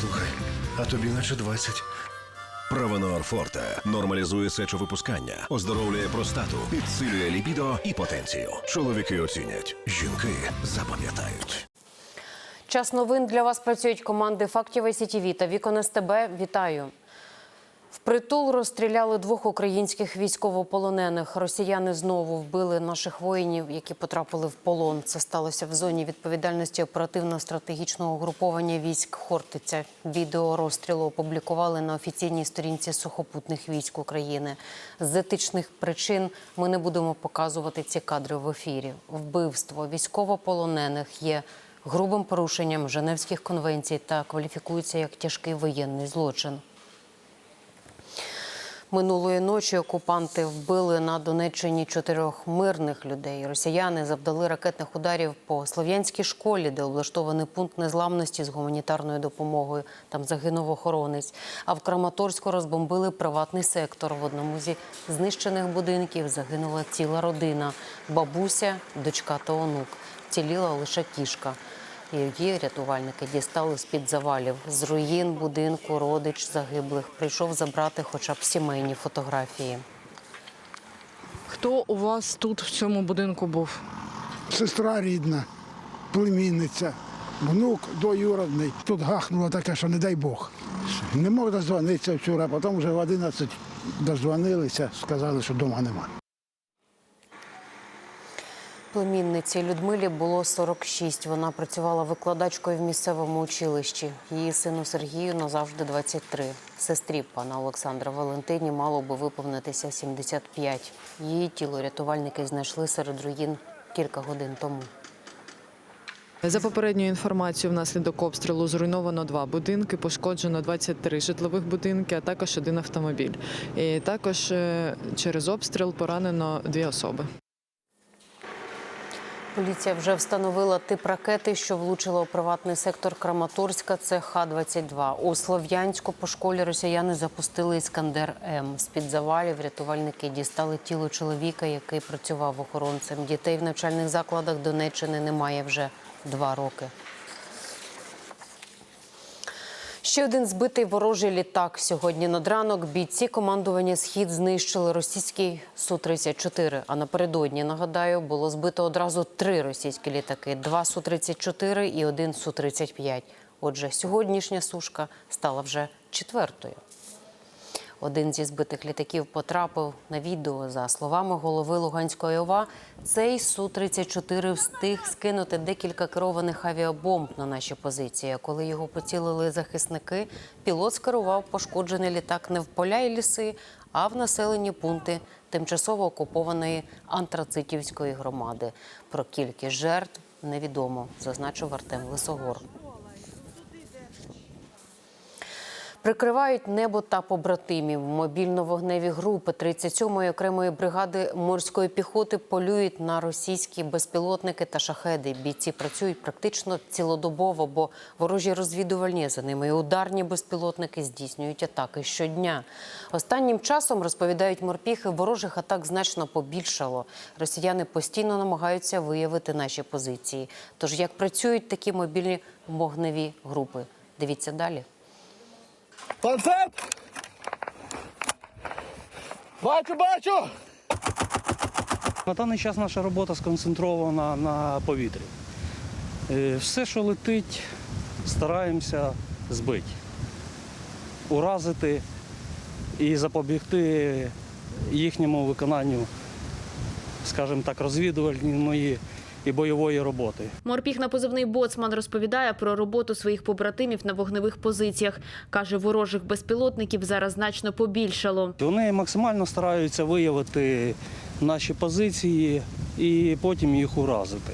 Слухай, а тобі наче 20. Правонор Форте нормалізує сечовипускання, оздоровлює простату, підсилює лібідо і потенцію. Чоловіки оцінять, жінки запам'ятають. Час новин для вас працюють команди Фактів СІТІВІ та Вікон СТБ. Вітаю. Впритул розстріляли двох українських військовополонених. Росіяни знову вбили наших воїнів, які потрапили в полон. Це сталося в зоні відповідальності оперативно-стратегічного угруповання військ Хортиця. Відео розстрілу опублікували на офіційній сторінці сухопутних військ України. З етичних причин ми не будемо показувати ці кадри в ефірі. Вбивство військовополонених є грубим порушенням Женевських конвенцій та кваліфікується як тяжкий воєнний злочин. Минулої ночі окупанти вбили на Донеччині чотирьох мирних людей. Росіяни завдали ракетних ударів по слов'янській школі, де облаштований пункт незламності з гуманітарною допомогою. Там загинув охоронець. А в Краматорську розбомбили приватний сектор. В одному зі знищених будинків загинула ціла родина: бабуся, дочка та онук. Ціліла лише кішка. Її рятувальники дістали з-під завалів. З руїн будинку родич загиблих прийшов забрати хоча б сімейні фотографії. Хто у вас тут в цьому будинку був? сестра рідна, племінниця, внук двоюродний. Тут гахнуло таке, що не дай Бог. Не мог дозвонитися вчора, а потім вже в 11 дозвонилися, сказали, що вдома нема. Племінниці Людмилі було 46. Вона працювала викладачкою в місцевому училищі. Її сину Сергію назавжди 23. Сестрі пана Олександра Валентині мало би виповнитися 75. Її тіло рятувальники знайшли серед руїн кілька годин тому. За попередньою інформацією, внаслідок обстрілу зруйновано два будинки, пошкоджено 23 житлових будинки, а також один автомобіль. І також е, через обстріл поранено дві особи. Поліція вже встановила тип ракети, що влучила у приватний сектор Краматорська. Це Х-22. У Слов'янську по школі росіяни запустили Іскандер М. З під завалів рятувальники дістали тіло чоловіка, який працював охоронцем. Дітей в навчальних закладах Донеччини немає вже два роки. Ще один збитий ворожий літак сьогодні над ранок. Бійці командування Схід знищили російський Су-34. А напередодні нагадаю, було збито одразу три російські літаки: два Су-34 і один Су-35. Отже, сьогоднішня сушка стала вже четвертою. Один зі збитих літаків потрапив на відео. За словами голови Луганської ОВА, цей Су-34 встиг скинути декілька керованих авіабомб на наші позиції. Коли його поцілили захисники, пілот скерував пошкоджений літак не в поля і ліси, а в населені пункти тимчасово окупованої антрацитівської громади. Про кількість жертв невідомо, зазначив Артем Лисогор. Прикривають небо та побратимів. Мобільно-вогневі групи 37-ї окремої бригади морської піхоти полюють на російські безпілотники та шахеди. Бійці працюють практично цілодобово, бо ворожі розвідувальні за ними і ударні безпілотники здійснюють атаки щодня. Останнім часом розповідають морпіхи, ворожих атак значно побільшало. Росіяни постійно намагаються виявити наші позиції. Тож як працюють такі мобільні вогневі групи? Дивіться далі. Панцет! Бачу, бачу! На даний час наша робота сконцентрована на повітрі. Е, Все, що летить, стараємося збити, уразити і запобігти їхньому виконанню, скажімо так, розвідувальної і бойової роботи. Морпіг на позивний боцман розповідає про роботу своїх побратимів на вогневих позиціях. Каже, ворожих безпілотників зараз значно побільшало. Вони максимально стараються виявити наші позиції і потім їх уразити.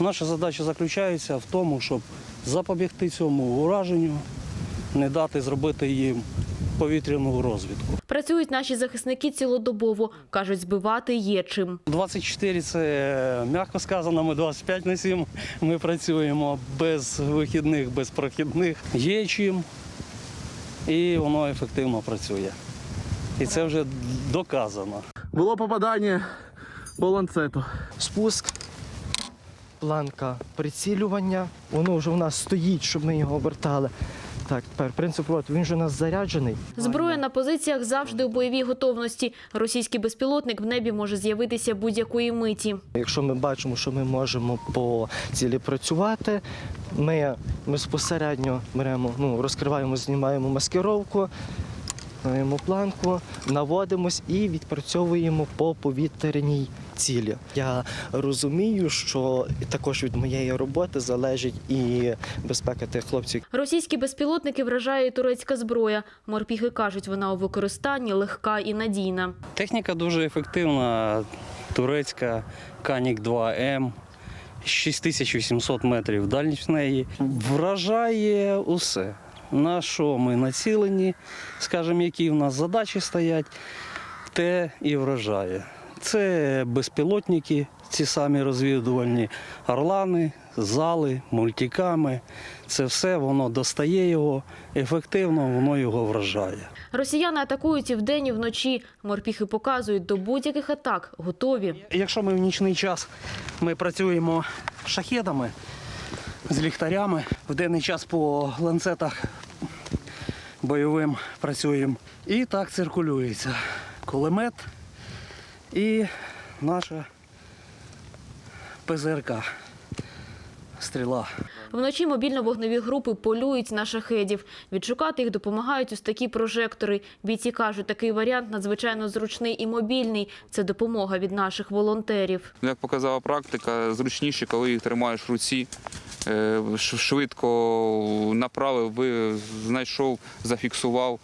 Наша задача заключається в тому, щоб запобігти цьому ураженню, не дати зробити їм повітряну розвідку. Працюють наші захисники цілодобово. Кажуть, збивати є чим. 24 – це м'яко сказано, ми 25 на 7 ми працюємо без вихідних, без прохідних. Є чим, і воно ефективно працює. І це вже доказано. Було попадання по ланцету. спуск, планка прицілювання. Воно вже у нас стоїть, щоб ми його обертали. Так, тепер принцип от він же у нас заряджений. Зброя на позиціях завжди у бойовій готовності. Російський безпілотник в небі може з'явитися будь-якої миті. Якщо ми бачимо, що ми можемо по цілі працювати, ми безпосередньо беремо, ну, розкриваємо, знімаємо маскировку, маємо планку, наводимось і відпрацьовуємо по повітряній цілі. Я розумію, що також від моєї роботи залежить і безпека тих хлопців, Російські безпілотники вражає турецька зброя. Морпіхи кажуть, вона у використанні легка і надійна. Техніка дуже ефективна. Турецька Канік 2М. 6800 метрів дальність в неї. Вражає усе. На що ми націлені, скажімо, які в нас задачі стоять, те і вражає. Це безпілотники, ці самі розвідувальні орлани, зали, мультиками. Це все воно достає його ефективно, воно його вражає. Росіяни атакують і вдень, і вночі. Морпіхи показують, до будь-яких атак готові. Якщо ми в нічний час ми працюємо шахедами з ліхтарями, в денний час по ланцетах бойовим працюємо. І так циркулюється кулемет і наша ПЗРК. Стріла. Вночі мобільно-вогневі групи полюють на шахедів. Відшукати їх допомагають ось такі прожектори. Бійці кажуть, такий варіант надзвичайно зручний і мобільний. Це допомога від наших волонтерів. Як показала практика, зручніше, коли їх тримаєш в руці, е, швидко направив, знайшов, зафіксував,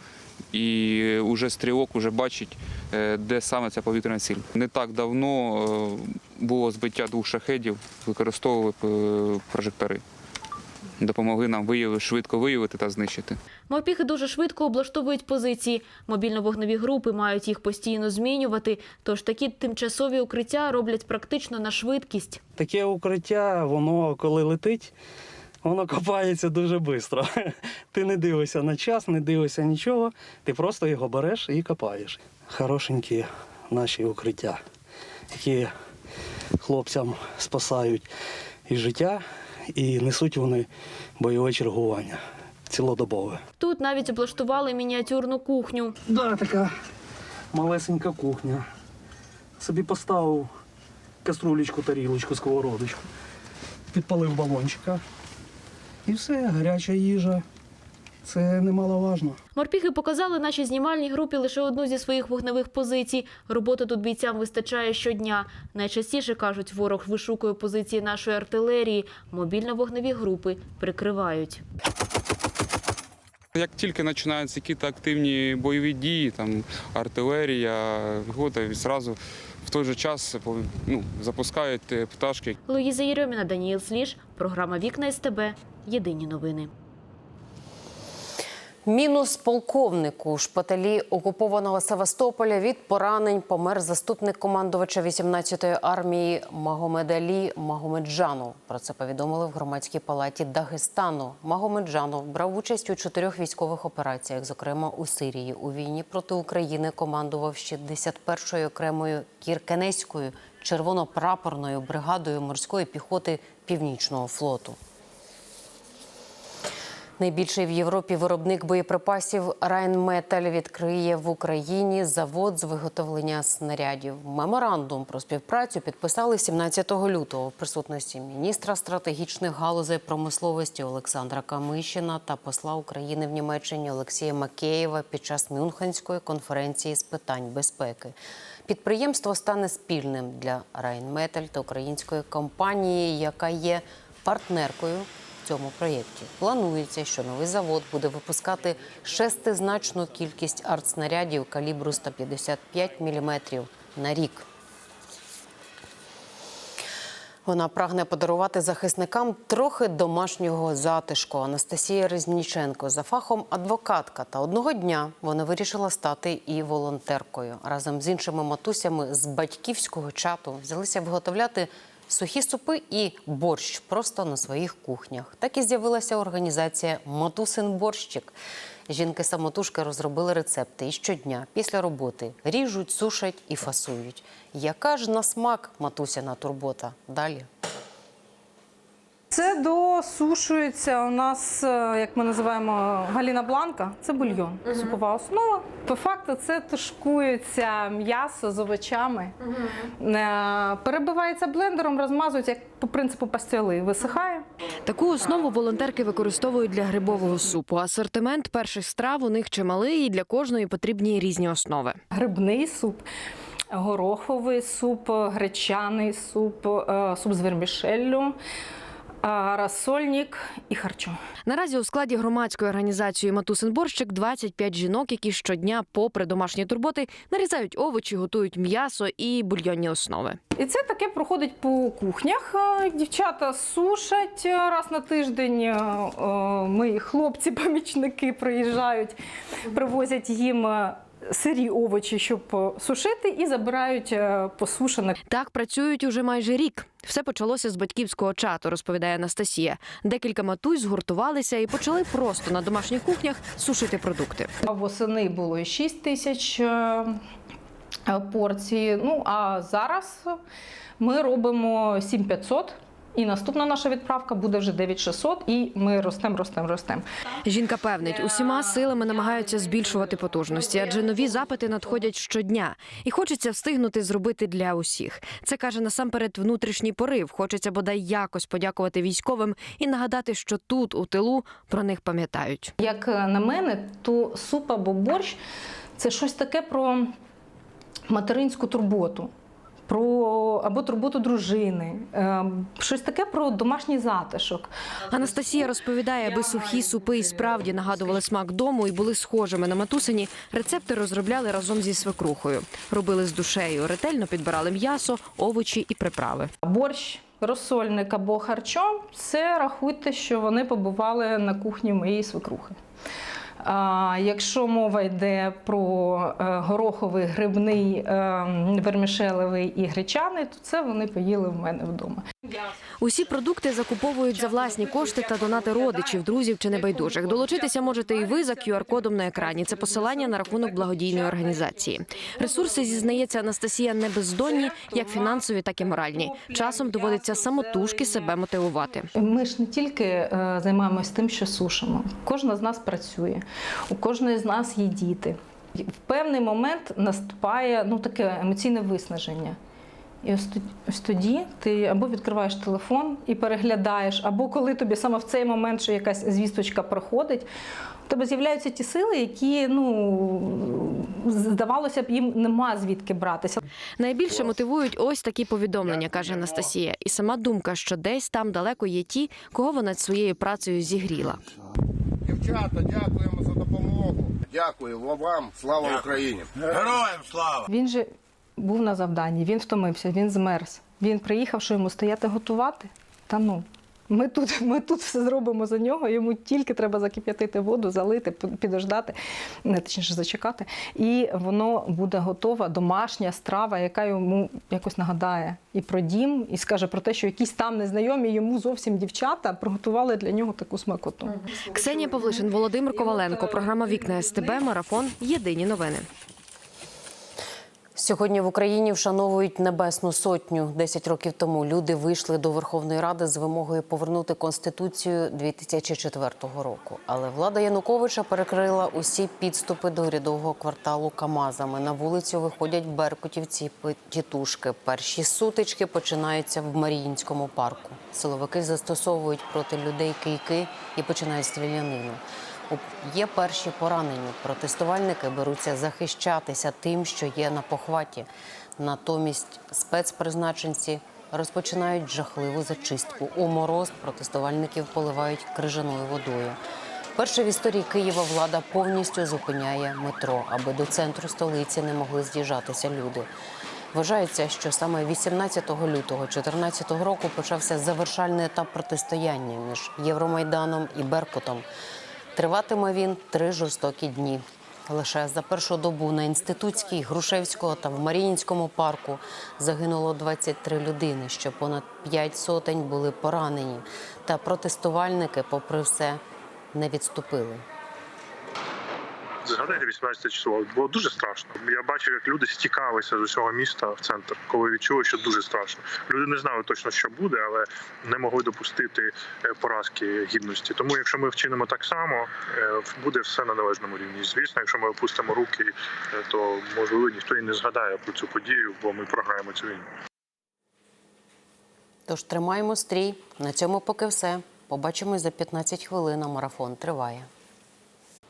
і вже стрілок вже бачить, е, де саме ця повітряна ціль. Не так давно е, було збиття двох шахедів, використовували е, прожектори. Допомогли нам виявити, швидко виявити та знищити. Морпіхи дуже швидко облаштовують позиції. Мобільно-вогневі групи мають їх постійно змінювати. Тож такі тимчасові укриття роблять практично на швидкість. Таке укриття, воно коли летить, воно копається дуже швидко. Ти не дивишся на час, не дивишся нічого, ти просто його береш і копаєш. Хорошенькі наші укриття, які хлопцям спасають і життя, і несуть вони бойове чергування цілодобове. Тут навіть облаштували мініатюрну кухню. Да, така малесенька кухня. Собі поставив каструлечку, тарілочку, сковородочку, підпалив балончика. І все, гаряча їжа. Це немаловажно. Морпіхи показали нашій знімальній групі лише одну зі своїх вогневих позицій. Роботи тут бійцям вистачає щодня. Найчастіше, кажуть, ворог вишукує позиції нашої артилерії. Мобільно-вогневі групи прикривають. Як тільки починаються якісь активні бойові дії, там артилерія, і зразу в той же час ну, запускають е, пташки, Луїза Єрьоміна, Даніїл Сліж. Програма Вікна СТБ. Єдині новини. Мінус полковнику шпиталі окупованого Севастополя від поранень помер заступник командувача 18-ї армії Магомед Алі Магомеджанов. Про це повідомили в громадській палаті Дагестану. Магомеджанов брав участь у чотирьох військових операціях, зокрема у Сирії. У війні проти України командував 61-ю окремою Кіркенеською червонопрапорною бригадою морської піхоти Північного флоту. Найбільший в Європі виробник боєприпасів Райнметаль відкриє в Україні завод з виготовлення снарядів. Меморандум про співпрацю підписали 17 лютого в присутності міністра стратегічних галузей промисловості Олександра Камишина та посла України в Німеччині Олексія Макеєва під час Мюнхенської конференції з питань безпеки. Підприємство стане спільним для Райнметаль та української компанії, яка є партнеркою цьому проєкті. Планується, що новий завод буде випускати шестизначну кількість артснарядів калібру 155 мм на рік. Вона прагне подарувати захисникам трохи домашнього затишку. Анастасія Резніченко за фахом адвокатка. Та одного дня вона вирішила стати і волонтеркою. Разом з іншими матусями з батьківського чату взялися виготовляти сухі супи і борщ просто на своїх кухнях. Так і з'явилася організація Матусин борщик. Жінки-самотужки розробили рецепти і щодня після роботи ріжуть, сушать і фасують. Яка ж на смак матусяна турбота? Далі. Це досушується у нас, е, як ми називаємо галіна бланка, це бульйон, супова основа. По факту це тушкується м'ясо з овочами, Е, перебивається блендером, розмазують як по принципу пастили, висихає. Таку основу волонтерки використовують для грибового супу. Асортимент перших страв у них чималий, і для кожної потрібні різні основи. Грибний суп, гороховий суп, гречаний суп, е, суп з вермішеллю, розсольник і харчо. Наразі у складі громадської організації Матусин борщик 25 жінок, які щодня, попри домашні турботи, нарізають овочі, готують м'ясо і бульйонні основи. І це таке проходить по кухнях. Е, Дівчата сушать е, раз на тиждень. е, Мої хлопці-помічники приїжджають, привозять їм сирі овочі, щоб е, сушити, і забирають е, посушене. Так працюють уже майже рік. Все почалося з батьківського чату, розповідає Анастасія. Декілька матусь згуртувалися і почали просто на домашніх кухнях сушити продукти. Восени було 6 тисяч е, порцій. Ну а зараз ми робимо 7500. І наступна наша відправка буде вже 9600, і ми ростемо, ростемо, ростемо. Жінка певнить, усіма силами намагаються збільшувати потужності, адже нові запити надходять щодня, і хочеться встигнути зробити для усіх. Це каже насамперед внутрішній порив. Хочеться бодай якось подякувати військовим і нагадати, що тут, у тилу, про них пам'ятають. Як на мене, то суп або борщ це щось таке про материнську турботу. Про або турботу дружини, е, щось таке про домашній затишок. Анастасія розповідає, аби сухі супи і справді нагадували смак дому і були схожими на матусині. Рецепти розробляли разом зі свекрухою. Робили з душею, ретельно підбирали м'ясо, овочі і приправи. Борщ, розсольник або харчо це рахуйте, що вони побували на кухні моєї свекрухи. Якщо мова йде про е, гороховий, грибний, е, вермішелевий і гречаний, то це вони поїли в мене вдома. Усі продукти закуповують за власні кошти та донати родичів, друзів чи небайдужих. Долучитися можете і ви за QR-кодом на екрані. Це посилання на рахунок благодійної організації. Ресурси зізнається Анастасія не бездонні, як фінансові, так і моральні. Часом доводиться самотужки себе мотивувати. Ми ж не тільки е, займаємось тим, що сушимо. Кожна з нас працює, у кожної з нас є діти. В певний момент наступає ну, таке емоційне виснаження. І ось тоді ти або відкриваєш телефон і переглядаєш, або коли тобі саме в цей момент, що якась звісточка проходить, у тебе з'являються ті сили, які ну здавалося б, їм нема звідки братися. Найбільше мотивують ось такі повідомлення, каже Анастасія. І сама думка, що десь там далеко є ті, кого вона своєю працею зігріла. Дівчата, дякуємо за допомогу. Дякую вам. Слава Україні! Героям слава! Він же був на завданні, він втомився, він змерз. Він приїхав, що йому стояти готувати. Та ну. Ми тут, ми тут все зробимо за нього. Йому тільки треба закип'ятити воду, залити, підождати, не точніше зачекати. І воно буде готова домашня страва, яка йому якось нагадає і про дім, і скаже про те, що якісь там незнайомі йому зовсім дівчата приготували для нього таку смакоту. Ксенія Павлишин, Володимир Коваленко. Програма Вікна СТБ. Марафон. Єдині новини. Сьогодні в Україні вшановують Небесну Сотню. Десять років тому люди вийшли до Верховної Ради з вимогою повернути конституцію 2004 року. Але влада Януковича перекрила усі підступи до урядового кварталу Камазами. На вулицю виходять беркутівці тітушки. Перші сутички починаються в Маріїнському парку. Силовики застосовують проти людей кийки і починають стрілянину. Є перші поранені. Протестувальники беруться захищатися тим, що є на похваті. Натомість спецпризначенці розпочинають жахливу зачистку. У мороз протестувальників поливають крижаною водою. Перша в історії Києва влада повністю зупиняє метро, аби до центру столиці не могли з'їжджатися люди. Вважається, що саме 18 лютого 2014 року почався завершальний етап протистояння між Євромайданом і Беркутом. Триватиме він три жорстокі дні. Лише за першу добу на інститутській, Грушевського та в Маріїнському парку загинуло 23 людини. Ще понад 5 сотень були поранені. Та протестувальники, попри все, не відступили. Згадайте 18 число. Було дуже страшно. Я бачив, як люди стікалися з усього міста в центр, коли відчули, що дуже страшно. Люди не знали точно, що буде, але не могли допустити е, поразки гідності. Тому, якщо ми вчинимо так само, е, буде все на належному рівні. Звісно, якщо ми опустимо руки, е, то можливо ніхто і не згадає про цю подію, бо ми програємо цю війну. Тож тримаємо стрій. На цьому поки все. Побачимось за 15 хвилин. Марафон триває.